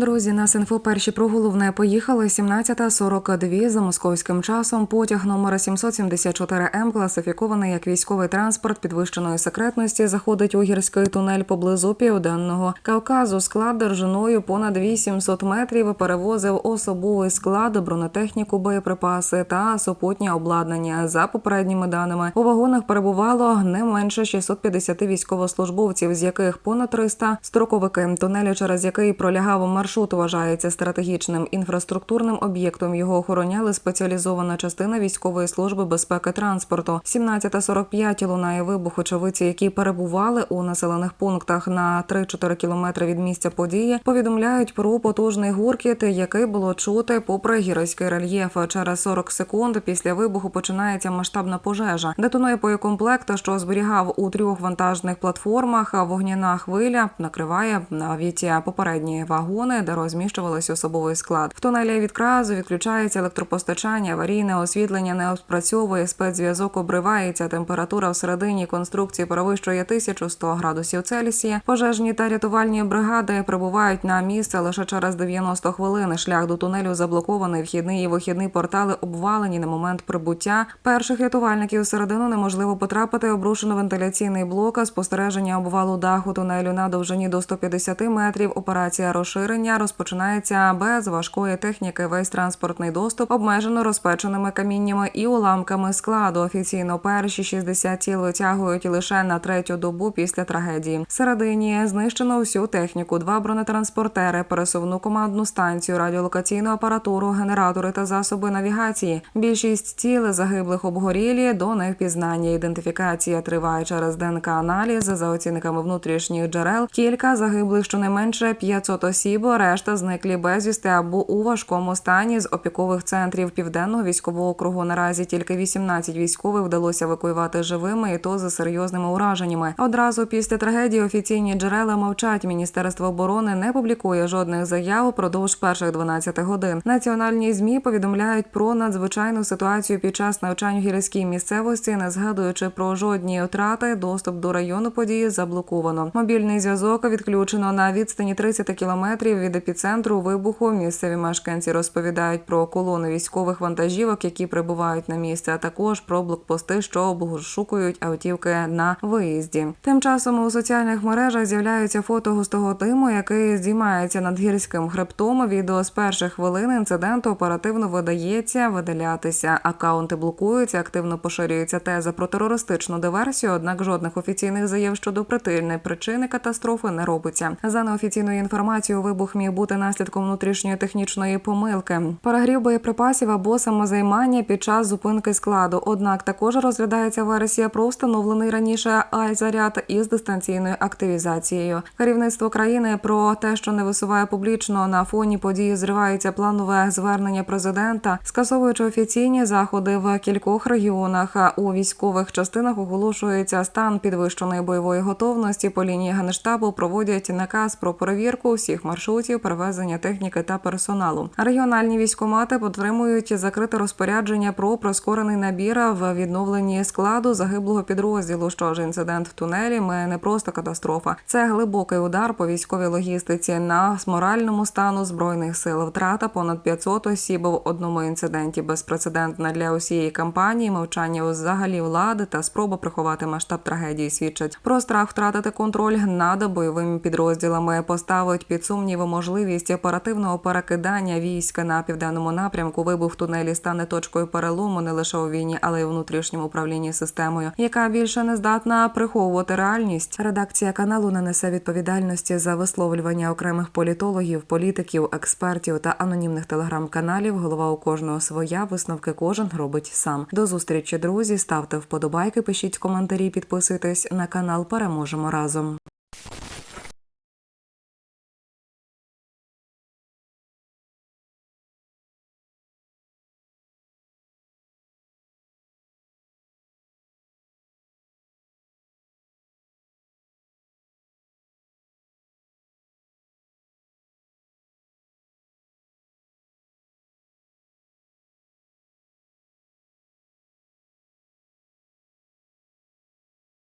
Друзі, нас інфо перші про головне поїхали 17.42 за московським часом. Потяг номер 774 М, класифікований як військовий транспорт підвищеної секретності, заходить у гірський тунель поблизу південного Кавказу. Склад держиною понад 800 метрів перевозив особовий склад, бронетехніку, боєприпаси та супутнє обладнання. За попередніми даними у вагонах перебувало не менше 650 військовослужбовців, з яких понад 300 – строковики. Тунелі, через який пролягав маршрут, вважається стратегічним інфраструктурним об'єктом. Його охороняли спеціалізована частина військової служби безпеки транспорту. 17.45 лунає вибух. Очевидці, які перебували у населених пунктах на 3-4 кілометри від місця події, повідомляють про потужний гуркіт, який було чути попри гірський рельєф. Через 40 секунд після вибуху починається масштабна пожежа. Детонує боєкомплект, що зберігав у трьох вантажних платформах. Вогняна хвиля накриває навіть попередні вагони, де розміщувалися особовий склад. В тунелі від кразу відключається електропостачання, аварійне освітлення не спрацьовує, спецзв'язок обривається. Температура всередині конструкції перевищує 1100 градусів Цельсія. Пожежні та рятувальні бригади прибувають на місце лише через 90 хвилин. Шлях до тунелю заблокований. Вхідний і вихідний портали обвалені на момент прибуття. Перших рятувальників всередину неможливо потрапити. Обрушено вентиляційний блок, спостереження обвалу даху тунелю на довжині до 150 метрів. Операція розширення розпочинається без важкої техніки. Весь транспортний доступ обмежено розпеченими каміннями і уламками складу. Офіційно перші 60 тіл витягують лише на третю добу після трагедії. Всередині знищено всю техніку, два бронетранспортери, пересувну командну станцію, радіолокаційну апаратуру, генератори та засоби навігації. Більшість тіл загиблих обгорілі до невпізнання. Ідентифікація триває через ДНК аналіз за оцінками внутрішніх джерел. Кілька загиблих щонайменше 500 осіб. Решта зниклі безвісти або у важкому стані з опікових центрів південного військового округу. Наразі тільки 18 військових вдалося евакуювати живими, і то за серйозними ураженнями. Одразу після трагедії офіційні джерела мовчать. Міністерство оборони не публікує жодних заяв упродовж перших 12 годин. Національні змі повідомляють про надзвичайну ситуацію під час навчань у гірській місцевості, не згадуючи про жодні втрати. Доступ до району події заблоковано. Мобільний зв'язок відключено на відстані 30 кілометрів від епіцентру вибуху. Місцеві мешканці розповідають про колони військових вантажівок, які прибувають на місце, а також про блокпости, що обшукують автівки на виїзді. Тим часом у соціальних мережах з'являються фото густого диму, який здіймається над гірським хребтом. Відео з перших хвилин інциденту оперативно видається видалятися. Акаунти блокуються, активно поширюється теза про терористичну диверсію. Однак жодних офіційних заяв щодо притильної причини катастрофи не робиться. За неофіційною інформацією, вибух міг бути наслідком внутрішньої технічної помилки, перегрів боєприпасів або самозаймання під час зупинки складу. Однак також розглядається версія про встановлений раніше ай-заряд із дистанційною активізацією. Керівництво країни про те, що не висуває публічно на фоні події, зривається планове звернення президента, скасовуючи офіційні заходи в кількох регіонах. У військових частинах оголошується стан підвищеної бойової готовності. По лінії генштабу проводять наказ про перевірку всіх маршрутів перевезення техніки та персоналу. Регіональні військомати підтримують закрите розпорядження про прискорений набір в відновленні складу загиблого підрозділу. Що ж інцидент в тунелі ми не просто катастрофа, це глибокий удар по військовій логістиці на моральному стану збройних сил. Втрата понад 500 осіб в одному інциденті безпрецедентна для усієї кампанії. Мовчання взагалі влади та спроба приховати масштаб трагедії свідчать про страх втратити контроль над бойовими підрозділами. Поставить під сумнів можливість оперативного перекидання війська на південному напрямку. Вибух тунелі стане точкою перелому не лише у війні, але й у внутрішньому управлінні системою, яка більше не здатна приховувати реальність. Редакція каналу не несе відповідальності за висловлювання окремих політологів, політиків, експертів та анонімних телеграм-каналів. Голова у кожного своя висновки кожен робить сам. До зустрічі, друзі. Ставте вподобайки, пишіть коментарі, підписуйтесь на канал. Переможемо разом.